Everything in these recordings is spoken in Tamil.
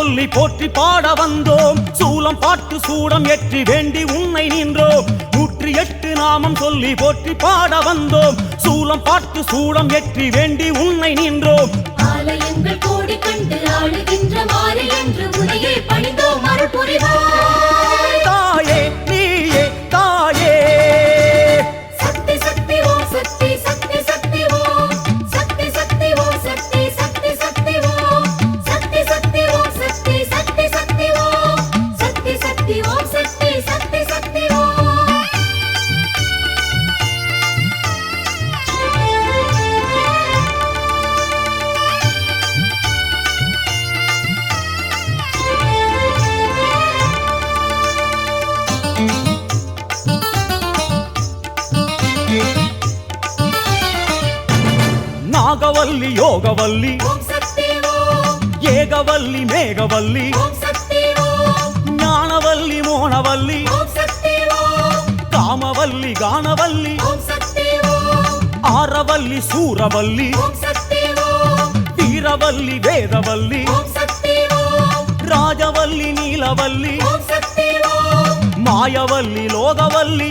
சொல்லி போற்றி பாட வந்தோம். சூலம் பாட்டு சூடம் ஏற்றி வேண்டி உன்னை நின்றோம். நூற்றி எட்டு நாமம் சொல்லி போற்றி பாட வந்தோம். சூலம் பாட்டு சூடம் ஏற்றி வேண்டி உன்னை நின்றோம். ஆலயங்கள் கோடி கண்டு ஆளுகின்ற மாறி என்று உனையே பணிந்தோம். அருள் నాగవల్లి యోగవల్లి. ఏగవల్లి మేఘవల్లి. జ్ఞానవల్లి మోనవల్లి. కామవల్లి గానవల్లి. ఆరవల్లి సూరవల్లి. తీరవల్లి వేదవల్లి. రాజవల్లి నీలవల్లి. మాయవల్లి లోగవల్లి.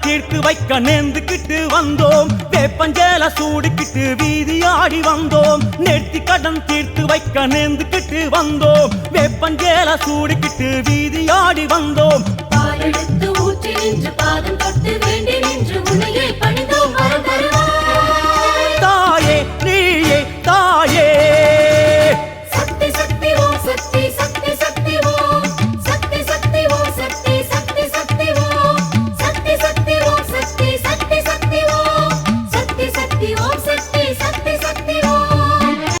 தீர்த்து வைக்க நேர்ந்துக்கிட்டு வந்தோம். வேப்பஞ்சேல சூடுக்கிட்டு வீதி ஆடி வந்தோம். நேர்த்தி கடன் தீர்த்து வைக்க நேர்ந்துக்கிட்டு வந்தோம். வேப்பஞ்சேல சூடுக்கிட்டு வீதி ஆடி வந்தோம். பாலெடுத்து ஊற்றி நின்று பாதம் தொட்டு வேண்டி